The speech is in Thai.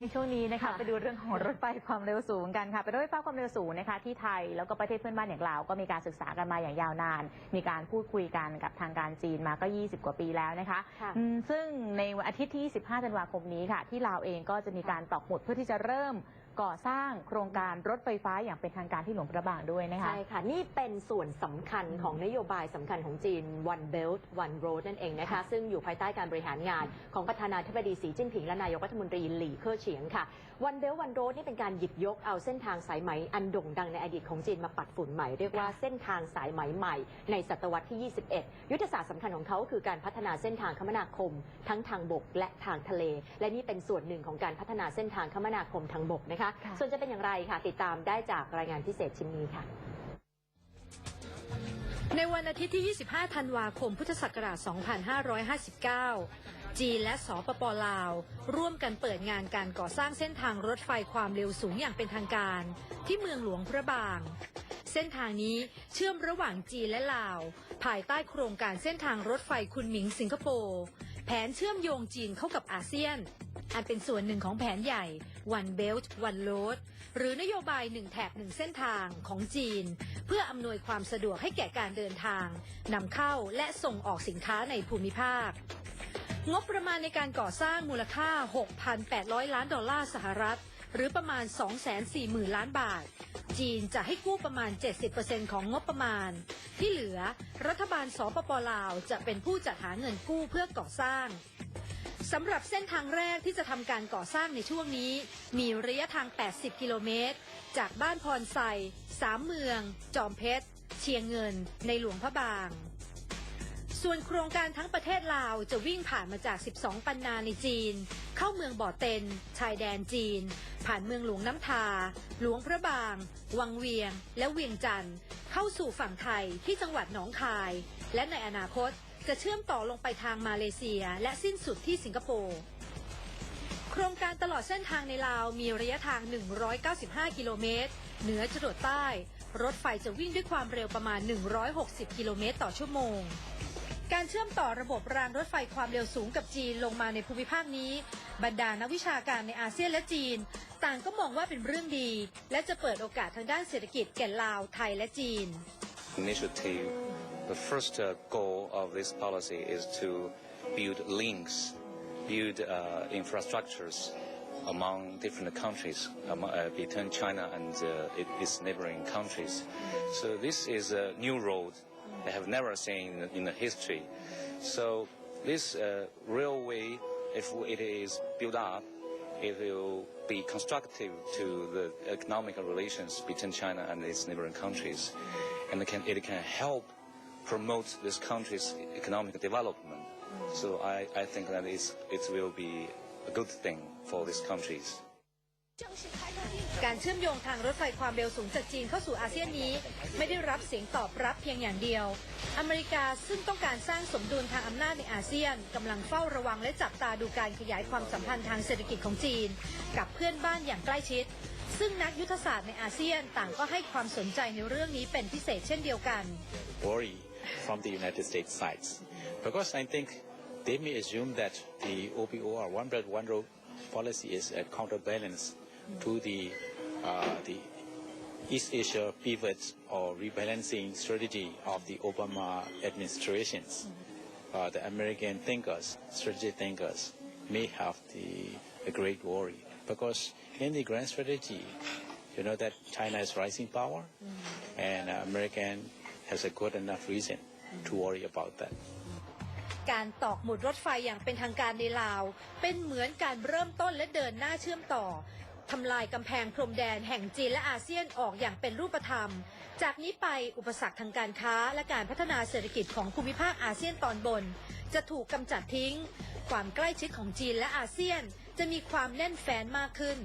ในช่วงนี้นะคะค่ะไปดูเรื่องของรถไฟความเร็วสูงกันค่ะเป็นรถไฟฟ้าความเร็วสูงนะคะที่ไทยแล้วก็ประเทศเพื่อนบ้านอย่างลาวก็มีการศึกษากันมาอย่างยาวนาน มีการพูดคุยกันกับทางการจีนมาก็ 20 กว่าปีแล้วนะคะค่ะอืมซึ่งในวันอาทิตย์ที่ 25 ธันวาคมนี้ค่ะ ที่ลาวเองก็จะมีการตอกหมุดเพื่อที่จะเริ่ม ก่อสร้างโครงการรถไฟฟ้าอย่างเป็นทางการที่หลวงพระบางด้วยนะคะ ใช่ค่ะ นี่เป็นส่วนสำคัญของนโยบายสำคัญของจีน One Belt One Road นั่นเองนะคะค่ะซึ่งอยู่ภายใต้การบริหารงานของประธานาธิบดีสีจิ้นผิงและนายกรัฐมนตรีหลี่เค่อเฉียงค่ะ One Belt One Road นี่เป็นการหยิบยกเอาเส้นทางสายไหมอันโด่งดังในอดีตของจีนมาปัดฝุ่นใหม่ เรียกว่าเส้นทางสายไหมใหม่ ในศตวรรษที่ 21 ยุทธศาสตร์สำคัญของเขาคือการพัฒนาเส้นทางคมนาคม ทั้งทางบกและทางทะเล และนี่เป็นส่วนหนึ่งของการพัฒนาเส้นทางคมนาคมทางบกนะคะค่ะส่วนจะเป็นอย่างไรค่ะ ติดตามได้จากรายงานพิเศษชิ้นนี้ค่ะในวันอาทิตย์ที่ 25 ธันวาคม พุทธศักราช 2559 จีนและสปปลาว ร่วมกันเปิดงานการก่อสร้างเส้นทางรถไฟความเร็วสูงอย่างเป็นทางการ ที่เมืองหลวงพระบาง เส้นทางนี้เชื่อมระหว่างจีนและลาว ภายใต้โครงการเส้นทางรถไฟคุณหมิงสิงคโปร์ แผนเชื่อมโยงจีนเข้ากับอาเซียน อันเป็นส่วนหนึ่งของแผนใหญ่ One Belt One Road หรือนโยบายหนึ่งแถบหนึ่งเส้นทางของจีน เพื่ออำนวยความสะดวกให้แก่การเดินทางนำเข้าและส่งออกสินค้าในภูมิภาค งบประมาณในการก่อสร้างมูลค่า 6,800 ล้านดอลลาร์สหรัฐ หรือประมาณ 240,000 ล้านบาท จีนจะให้กู้ประมาณ 70%ของงบประมาณ ที่เหลือรัฐบาลสปปลาวจะเป็นผู้จัดหาเงินกู้เพื่อก่อสร้าง สำหรับเส้นทางแรกที่จะทำการก่อสร้างในช่วงนี้ มีระยะทาง 80 กิโลเมตร จากบ้านพรไซสามเมือง จอมเพชร เชียงเงิน ในหลวงพระบาง ส่วนโครงการทั้งประเทศลาวจะวิ่งผ่านมาจาก 12 ปันนาในจีน เข้าเมืองบ่อเต็น ชายแดนจีน ผ่านเมืองหลวงน้ำทา หลวงพระบาง วังเวียง และเวียงจันทร์เข้าสู่ฝั่งไทยที่จังหวัดหนองคาย และในอนาคต จะเชื่อมต่อลงไปทางมาเลเซีย และสิ้นสุดที่สิงคโปร์โครงการตลอดเส้นทางในลาวมีระยะทาง 195 กิโลเมตร เหนือจรดใต้ รถไฟจะวิ่งด้วยความเร็วประมาณ 160 กิโลเมตรต่อชั่วโมง การเชื่อมต่อระบบรางรถไฟความเร็วสูงกับจีนลงมาในภูมิภาคนี้ บรรดานักวิชาการในอาเซียนและจีน ต่างก็มองว่าเป็นเรื่องดี และจะเปิดโอกาสทางด้านเศรษฐกิจแก่ลาว ไทยและจีน initiative, the first uh, goal of this policy is to build links, build uh, infrastructures among different countries, among, uh, between China and its neighboring countries. So this is a new road they have never seen in, the history. So this railway, if it is built up, it will be constructive to the economic relations between China and its neighboring countries, and it can, it can help promote this country's economic development. So I, I think that it's, it will be a good thing for these countries. การเชื่อมโยงทางรถไฟความเร็วสูงจากจีนเข้าสู่อาเซียนนี้ ไม่ได้รับเสียงตอบรับเพียงอย่างเดียว อเมริกาซึ่งต้องการสร้างสมดุลทางอำนาจในอาเซียนกำลังเฝ้าระวังและจับตาดูการขยายความสัมพันธ์ทางเศรษฐกิจของจีน กับเพื่อนบ้านอย่างใกล้ชิด ซึ่งนักยุทธศาสตร์ในอาเซียนต่างก็ให้ความสนใจในเรื่องนี้เป็นพิเศษเช่นเดียวกัน worry from the United States sides. Because I think they may assume that the OPO or One Belt One Road policy is a counterbalance to the uh, the East Asia pivot or rebalancing strategy of the Obama administrations. Uh, the American thinkers, strategy thinkers, may have the a great worry. Because in the grand strategy, you know that China is rising power, and uh, American has a good enough reason to worry about that. การตอกหมุดรถไฟอย่างเป็นทางการในลาว เป็นเหมือนการเริ่มต้นและเดินหน้าเชื่อมต่อทำลายกำแพงพรมแดนแห่งจีนและอาเซียนออกอย่างเป็นรูปธรรม จากนี้ไปอุปสรรคทางการค้าและการพัฒนาเศรษฐกิจของภูมิภาคอาเซียนตอนบน จะถูกกำจัดทิ้ง ความใกล้ชิดของจีนและอาเซียนจะมีความแน่นแฟ้นมากขึ้น